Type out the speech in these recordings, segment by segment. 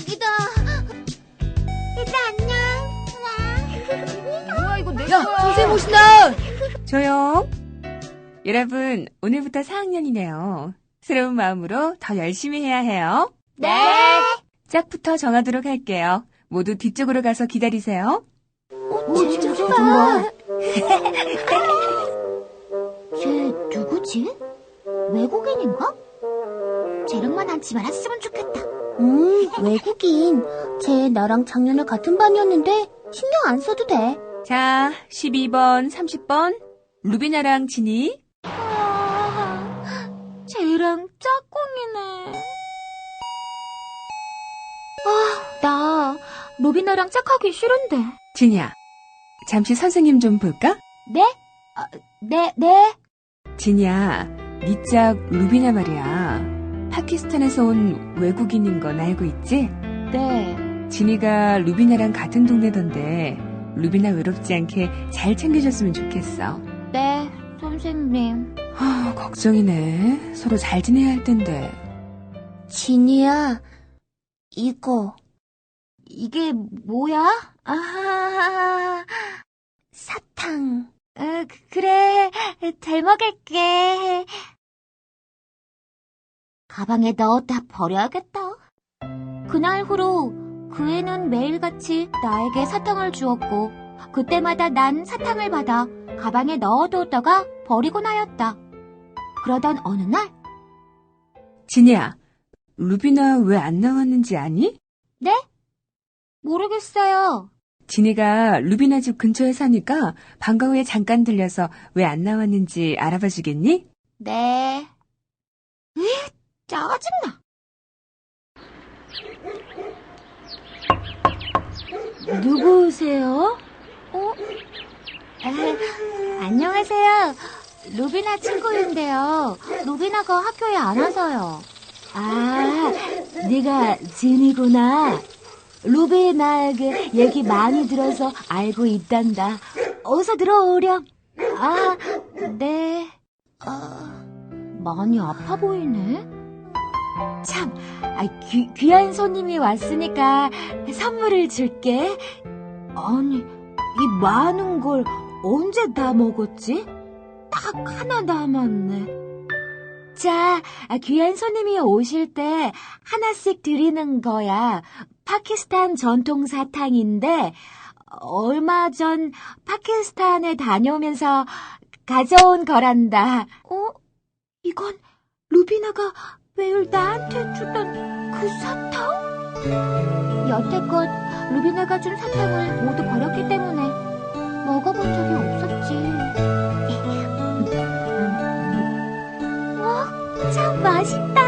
여기다. 얘들아, 안녕. 뭐야 이거 내 야, 거야. 선생님 오신다. 조용. 여러분, 오늘부터 4학년이네요. 새로운 마음으로 더 열심히 해야 해요. 네. 짝부터 정하도록 할게요. 모두 뒤쪽으로 가서 기다리세요. 오, 진짜 좋다. 쟤 누구지? 외국인인가? 쟤랑만 앉지 말았으면 좋겠다. 음, 외국인. 쟤 나랑 작년에 같은 반이었는데 신경 안 써도 돼. 자, 12번, 30번. 루비나랑 진이. 아, 쟤랑 짝꿍이네. 아, 나 로비나랑 짝하기 싫은데. 진이야, 잠시 선생님 좀 볼까? 네? 아, 네, 네. 진이야, 네짝 루비나 말이야. 파키스탄에서 온 외국인인 건 알고 있지? 네. 진이가 루비나랑 같은 동네던데 루비나 외롭지 않게 잘 챙겨줬으면 좋겠어. 네, 선생님. 아, 걱정이네. 서로 잘 지내야 할 텐데. 진이야, 이거. 이게 뭐야? 아, 사탕. 어, 그- 그래. 잘 먹을게. 가방에 넣었다 버려야겠다. 그날 후로 그 애는 매일같이 나에게 사탕을 주었고, 그때마다 난 사탕을 받아 가방에 넣어두었다가 버리곤 하였다. 그러던 어느 날, 진이야, 루비나 왜 안 나왔는지 아니? 모르겠어요. 진이가 루비나 집 근처에 사니까 방과 후에 잠깐 들려서 왜 안 나왔는지 알아봐 주겠니? 네. 으, 짜증나. 누구세요? 어? 에, 안녕하세요. 루비나 친구인데요. 루비나가 학교에 안 와서요. 아, 네가 진이구나. 루비나에게 얘기 많이 들어서 알고 있단다. 어서 들어오렴. 아, 네. 아, 많이 아파 보이네. 참, 아, 귀, 귀한 손님이 왔으니까 선물을 줄게. 아니, 이 많은 걸 언제 다 먹었지? 딱 하나 남았네. 자, 아, 귀한 손님이 오실 때 하나씩 드리는 거야. 파키스탄 전통 사탕인데, 얼마 전 파키스탄에 다녀오면서 가져온 거란다. 어? 이건 루비나가 매일 나한테 주던 그 사탕? 여태껏 루비나가 준 사탕을 모두 버렸기 때문에 먹어본 적이 없었지. 와, 참 맛있다.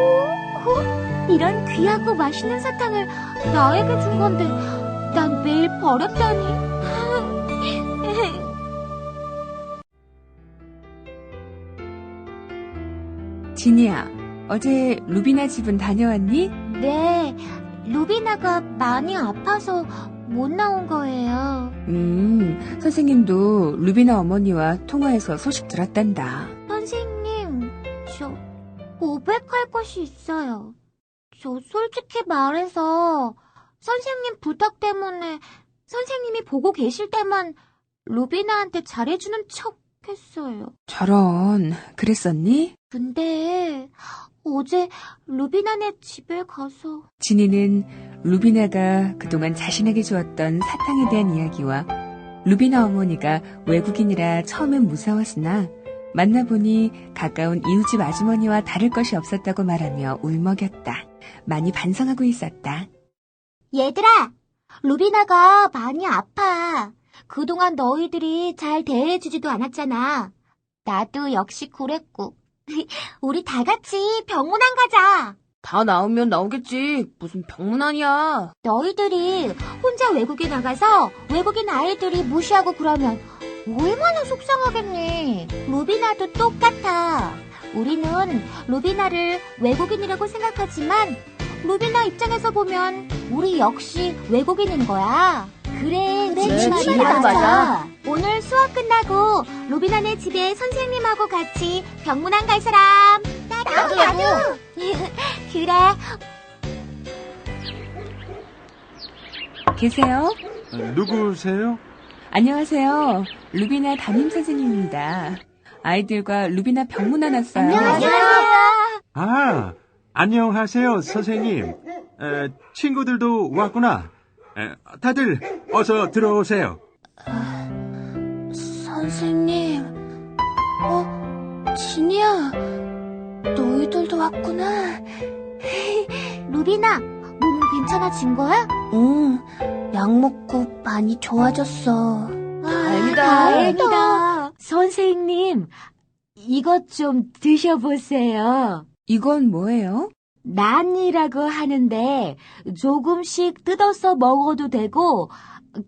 오, 오, 이런 귀하고 맛있는 사탕을 나에게 준 건데 난 매일 버렸다니. 진이야, 어제 루비나 집은 다녀왔니? 네, 루비나가 많이 아파서 못 나온 거예요. 음, 선생님도 루비나 어머니와 통화해서 소식 들었단다. 선생님, 저 고백할 것이 있어요. 저 솔직히 말해서 선생님 부탁 때문에 선생님이 보고 계실 때만 루비나한테 잘해주는 척 했어요. 저런, 그랬었니? 근데 어제 루비나네 집에 가서 진이는 루비나가 그동안 자신에게 주었던 사탕에 대한 이야기와 루비나 어머니가 외국인이라 처음엔 무서웠으나 만나보니 가까운 이웃집 아주머니와 다를 것이 없었다고 말하며 울먹였다. 많이 반성하고 있었다. 얘들아, 루비나가 많이 아파. 그동안 너희들이 잘 대해주지도 않았잖아. 나도 역시 그랬고. 우리 다 같이 병문안 가자. 다 나오면 나오겠지. 무슨 병문안이야. 너희들이 혼자 외국에 나가서 외국인 아이들이 무시하고 그러면 얼마나 속상하겠니. 루비나도 똑같아. 우리는 루비나를 외국인이라고 생각하지만 루비나 입장에서 보면 우리 역시 외국인인 거야. 그래, 그래, 진짜 진짜 맞아. 오늘 수업 끝나고 루비나네 집에 선생님하고 같이 병문안 갈 사람. 나도, 나도. 그래. 계세요? 누구세요? 안녕하세요. 루비나 담임 선생님입니다. 아이들과 루비나 병문안 왔어요. 아, 안녕하세요, 선생님. 에, 친구들도 왔구나. 에, 다들 어서 들어오세요. 선생님. 어, 진이야. 너희들도 왔구나. 루비나, 몸 괜찮아진 거야? 응, 약 먹고 많이 좋아졌어. 다행이다. 다행이다. 선생님, 이것 좀 드셔보세요. 이건 뭐예요? 난이라고 하는데 조금씩 뜯어서 먹어도 되고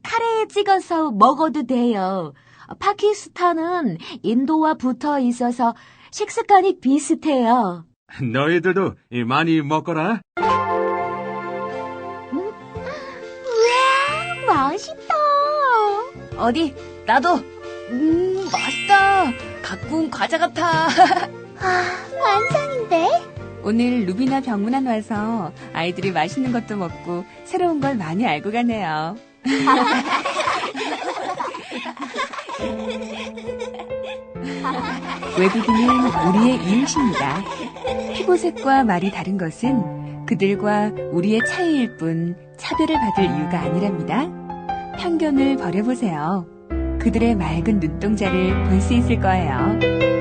카레에 찍어서 먹어도 돼요. 파키스탄은 인도와 붙어 있어서 식습관이 비슷해요. 너희들도 이, 많이 먹거라. 맛있다. 어디? 나도. 음, 맛있다. 갖고 온 과자 같아. 환상인데? 오늘 루비나 병문안 와서 아이들이 맛있는 것도 먹고 새로운 걸 많이 알고 가네요. 외국인은 우리의 이웃입니다. 피부색과 말이 다른 것은 그들과 우리의 차이일 뿐 차별을 받을 이유가 아니랍니다. 편견을 버려보세요. 그들의 맑은 눈동자를 볼 수 있을 거예요.